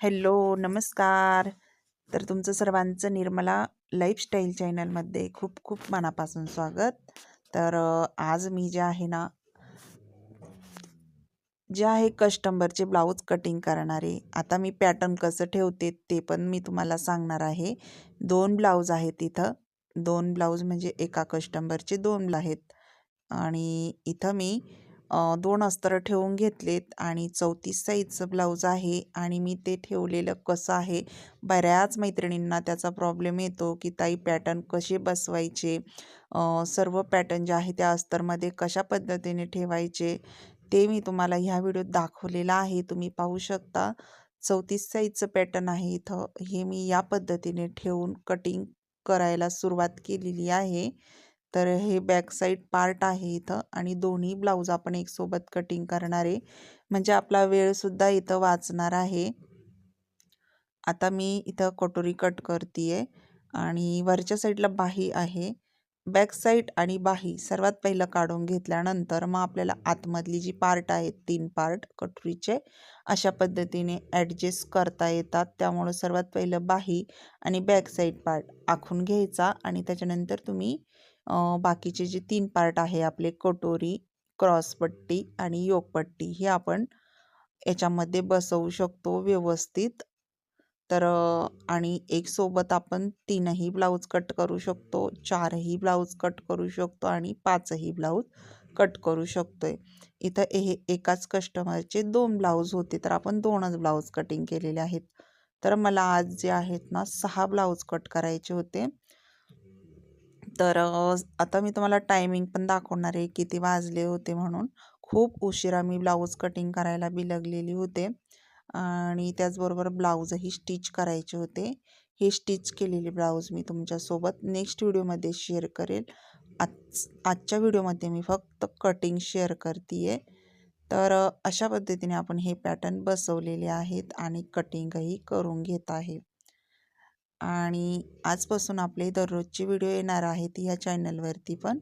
Hello नमस्कार. तर तुमचं सर्वांचं निर्मला लाईफस्टाईल चॅनलमध्ये खूप खूप मनापासून स्वागत. तर आज मी जे आहे ना जे आहे कस्टमरचे ब्लाऊज कटिंग करणारे आता मी पॅटर्न कसं ठेवते ते पण मी तुम्हाला सांगणार आहे. दोन ब्लाऊज आहेत इथं. दोन ब्लाऊज म्हणजे एका कस्टमरचे दोन आहेत. आणि इथं मी दोन अस्तर ठेवून घेतलेत आणि चौतीस साईजचं ब्लाऊज आहे आणि मी ते ठेवलेलं कसं आहे बऱ्याच मैत्रिणींना त्याचा प्रॉब्लेम येतो की ताई पॅटर्न कसे बसवायचे सर्व पॅटर्न जे आहे त्या अस्तरमध्ये कशा पद्धतीने ठेवायचे ते मी तुम्हाला ह्या व्हिडिओत दाखवलेलं आहे. तुम्ही पाहू शकता चौतीस साईजचं पॅटर्न आहे इथं. हे मी या पद्धतीने ठेवून कटिंग करायला सुरुवात केलेली आहे. तर हे बॅक साईड पार्ट आहे इथं आणि दोन्ही ब्लाऊज आपण एकसोबत कटिंग करणार आहे. म्हणजे आपला वेळसुद्धा इथं वाचणार आहे. आता मी इथं कटोरी कट करते आणि वरच्या साईडला बाही आहे. बॅक साईड आणि बाही सर्वात पहिलं काढून घेतल्यानंतर मग आपल्याला आतमधली जी पार्ट आहेत तीन पार्ट कटोरीचे अशा पद्धतीने ॲडजस्ट करता येतात. त्यामुळं सर्वात पहिलं बाही आणि बॅक साईड पार्ट आखून घ्यायचा आणि त्याच्यानंतर तुम्ही बाकीचे जे तीन पार्ट आहे आपले कटोरी क्रॉसपट्टी आणि योगपट्टी हे आपण याच्यामध्ये बसवू शकतो व्यवस्थित. तर आणि एक सोबत आपण तीनही ब्लाऊज कट करू शकतो चारही ब्लाऊज कट करू शकतो आणि पाचही ब्लाऊज कट करू शकतो आहे इथं हे एकाच कस्टमरचे दोन ब्लाऊज होते तर आपण दोनच ब्लाऊज कटिंग केलेले आहेत. तर मला आज जे आहेत ना सहा ब्लाऊज कट करायचे होते. तर आता मी तुम्हाला टायमिंग पण दाखवणार आहे किती वाजले होते म्हणून. खूप उशिरा मी ब्लाऊज कटिंग करायला बिलगलेली होते. आणि त्याचबरोबर ब्लाऊजही स्टिच करायचे होते. हे स्टिच केलेले ब्लाऊज मी तुमच्यासोबत नेक्स्ट व्हिडिओमध्ये शेअर करेल. आज आजच्या व्हिडिओमध्ये मी फक्त कटिंग शेअर करते आहे तर अशा पद्धतीने आपण हे पॅटर्न बसवलेले आहेत आणि कटिंगही करून घेत आहे. आणि आजपासून आपले दररोजचे व्हिडिओ येणार आहेत ह्या चॅनलवरती पण.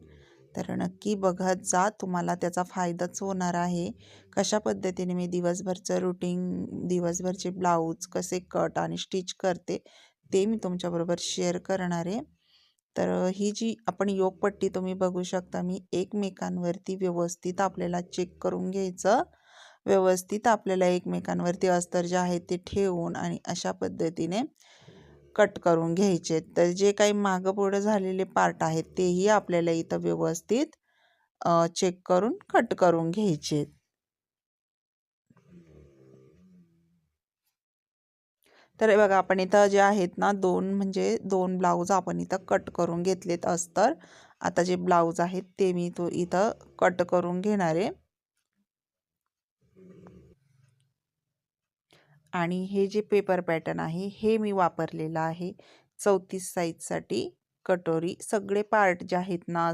तर नक्की बघत जा तुम्हाला त्याचा फायदाच होणार आहे. कशा पद्धतीने मी दिवसभरचं रुटीन दिवसभरचे ब्लाऊज कसे कट आणि स्टिच करते ते मी तुमच्याबरोबर शेअर करणार आहे. तर ही जी आपण योगपट्टी तुम्ही बघू शकता मी एकमेकांवरती व्यवस्थित आपल्याला चेक करून घ्यायचं. व्यवस्थित आपल्याला एकमेकांवरती अस्तर जे आहे ते ठेवून आणि अशा पद्धतीने कट करून घ्यायचे. तर जे काही मागं पुढं झालेले पार्ट आहेत तेही आपल्याला इथं व्यवस्थित चेक करून कट करून घ्यायचे. तर बघा आपण इथं जे आहेत ना दोन म्हणजे दोन ब्लाऊज आपण इथं कट करून घेतलेत अस्तर. आता जे ब्लाऊज आहेत ते मी तो इथं कट करून घेणार आहे. आणि हे जे पेपर पॅटर्न आहे हे मी वापरलेलं आहे. चौतीस साईजसाठी कटोरी. सगळे पार्ट जे आहेत ना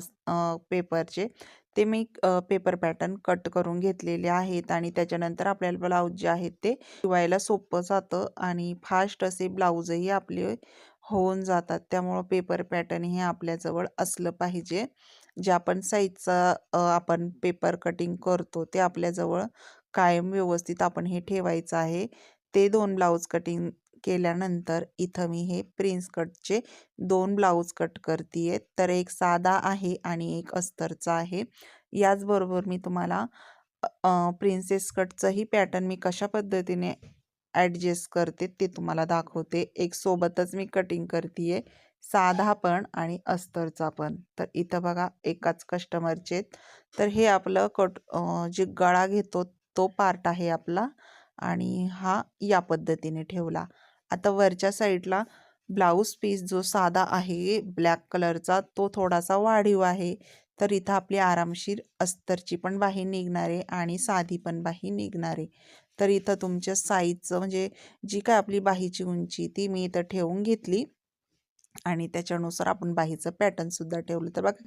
पेपरचे ते मी पेपर पॅटर्न कट करून घेतलेले आहेत आणि त्याच्यानंतर आपल्याला ब्लाऊज जे आहेत ते शिवायला सोपं जातं आणि फास्ट असे ब्लाऊजही आपले होऊन जातात. त्यामुळं पेपर पॅटर्न हे आपल्याजवळ असलं पाहिजे. जे आपण साईजचा आपण पेपर कटिंग करतो ते आपल्याजवळ कायम व्यवस्थित आपण हे ठेवायचं आहे. ते दोन ब्लाऊज कटिंग केल्यानंतर इथं मी हे प्रिन्स कटचे दोन ब्लाऊज कट करते तर एक साधा आहे आणि एक अस्तरचा आहे. याचबरोबर मी तुम्हाला प्रिन्सेस कटचंही पॅटर्न मी कशा पद्धतीने ॲडजस्ट करते ते तुम्हाला दाखवते. एक सोबतच मी कटिंग करते साधा पण आणि अस्तरचा पण. तर इथं बघा एकाच कस्टमरचे तर हे आपलं कट जे गळा घेतो तो पार्ट आहे आपला. आणि हा या पद्धतीने ठेवला. आता वरच्या साईडला ब्लाऊज पीस जो साधा आहे ब्लॅक कलरचा तो थोडासा वाढीव आहे. तर इथं आपली आरामशीर अस्तरची पण बाही निघणारे आणि साधी पण बाही निघणार आहे. तर इथं तुमच्या साईजचं म्हणजे जी काय आपली बाहीची उंची ती मी इथं ठेवून घेतली. आणि त्याच्यानुसार आपण बाहीचं पॅटर्नसुद्धा ठेवलं. तर बघा